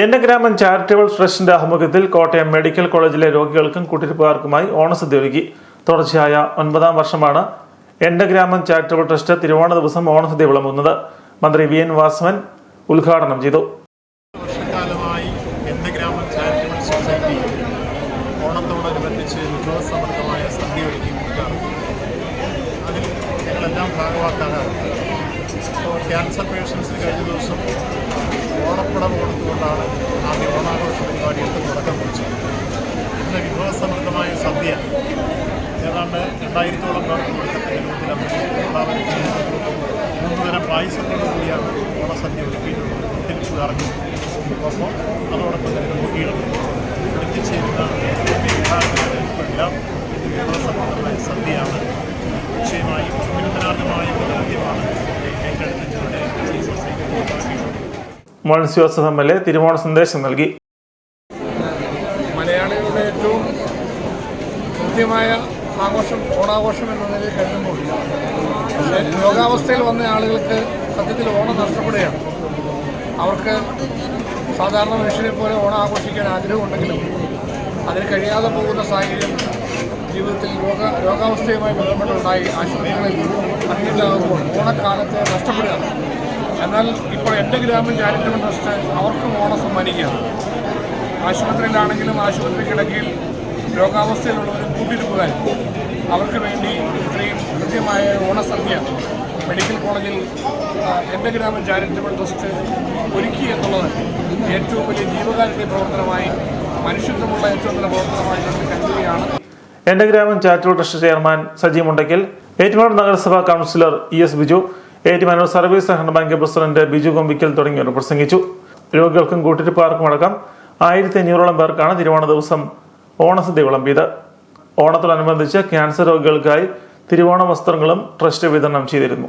എന്റെ ഗ്രാമം ചാരിറ്റബിൾ ട്രസ്റ്റിന്റെ ആഭിമുഖ്യത്തിൽ കോട്ടയം മെഡിക്കൽ കോളേജിലെ രോഗികൾക്കും കുട്ടിരിപ്പുകാർക്കുമായി ഓണസദ്യ ഒരുക്കി തുടർച്ചയായ ഒൻപതാം വർഷമാണ് എന്റെ ഗ്രാമം ചാരിറ്റബിൾ ട്രസ്റ്റ് തിരുവോണ ദിവസം ഓണസദ്യ വിളമ്പുന്നത്. മന്ത്രി വി എൻ വാസവൻ ഉദ്ഘാടനം ചെയ്തു. ചാരിറ്റബിൾ സൊസൈറ്റി ഓണത്തോടനുബന്ധിച്ച് ഇപ്പോൾ ക്യാൻസർ പേഷ്യൻസിന് കഴിഞ്ഞ ദിവസം ഓണപ്പുടവ് കൊടുത്തുകൊണ്ടാണ് ആദ്യ ഓണാഘോഷ പരിപാടികൾക്ക് തുടക്കം കുറിച്ചത് ഇന്ന് വിഭവസമൃദ്ധമായ സദ്യ. ഏതാണ്ട് രണ്ടായിരത്തോളം പേർക്ക് കൊടുക്കത്തക്ക രൂപത്തിൽ മൂന്ന് തരം പായസത്തോടു കൂടിയാണ് ഓണസദ്യ ഒരുക്കിയിട്ടുള്ളത്. കുട്ടികൾക്കാർക്കും അപ്പോൾ അതോടൊപ്പം Mons Joseph M L A തിരുവോണ സന്ദേശം നൽകി. മലയാളികളുടെ ഏറ്റവും കൃത്യമായ ആഘോഷം ഓണാഘോഷം എന്ന നിലയിൽ കരുതുമ്പോൾ രോഗാവസ്ഥയിൽ വന്ന ആളുകൾക്ക് സത്യത്തിൽ ഓണം നഷ്ടപ്പെടുകയാണ്. അവർക്ക് സാധാരണ മനുഷ്യരെ പോലെ ഓണം ആഘോഷിക്കാൻ ആഗ്രഹമുണ്ടെങ്കിലും അതിന് കഴിയാതെ പോകുന്ന സാഹചര്യം ജീവിതത്തിൽ രോഗ രോഗാവസ്ഥയുമായി ബന്ധപ്പെട്ടുണ്ടായി ആശുപത്രികളിൽ അഡ്മിറ്റാകുമ്പോൾ ഓണക്കാലത്തെ നഷ്ടപ്പെടുകയാണ്. എന്നാൽ ഇപ്പോൾ എന്റെ ഗ്രാമം ചാരിറ്റബിൾ ട്രസ്റ്റ് അവർക്കും ഓണം സമ്മാനിക്കുകയാണ്. ആശുപത്രിയിലാണെങ്കിലും ആശുപത്രി കിടക്കയിൽ രോഗാവസ്ഥയിലുള്ളവരും കൂട്ടിരിപ്പുകാരും അവർക്ക് വേണ്ടി ഇത്രയും കൃത്യമായ ഓണസദ്യ മെഡിക്കൽ കോളേജിൽ എന്റെ ഗ്രാമം ചാരിറ്റബിൾ ട്രസ്റ്റ് ഒരുക്കി എന്നുള്ളത് ഏറ്റവും വലിയ ജീവകാരുണ്യ പ്രവർത്തനമായി മനുഷ്യത്വമുള്ള ഏറ്റവും നല്ല പ്രവർത്തനമായി കരുതുകയാണ്. എന്റെ ഗ്രാമം charitable trust chairman Saji Mundaykkal Ettumanoor നഗരസഭാ councillor E S Biju Ettumanoor service സഹകരണ ബാങ്ക് പ്രസിഡന്റ് ബിജു കൊമ്പിക്കൽ തുടങ്ങിയവർ പ്രസംഗിച്ചു. രോഗികൾക്കും കൂട്ടിരിപ്പാർക്കും അടക്കം ആയിരത്തി അഞ്ഞൂറോളം പേർക്കാണ് തിരുവോണ ദിവസം ഓണസദ്യ വിളമ്പിയത്. ഓണത്തോടനുബന്ധിച്ച് ക്യാൻസർ രോഗികൾക്കായി തിരുവോണ വസ്ത്രങ്ങളും ട്രസ്റ്റ് വിതരണം ചെയ്തിരുന്നു.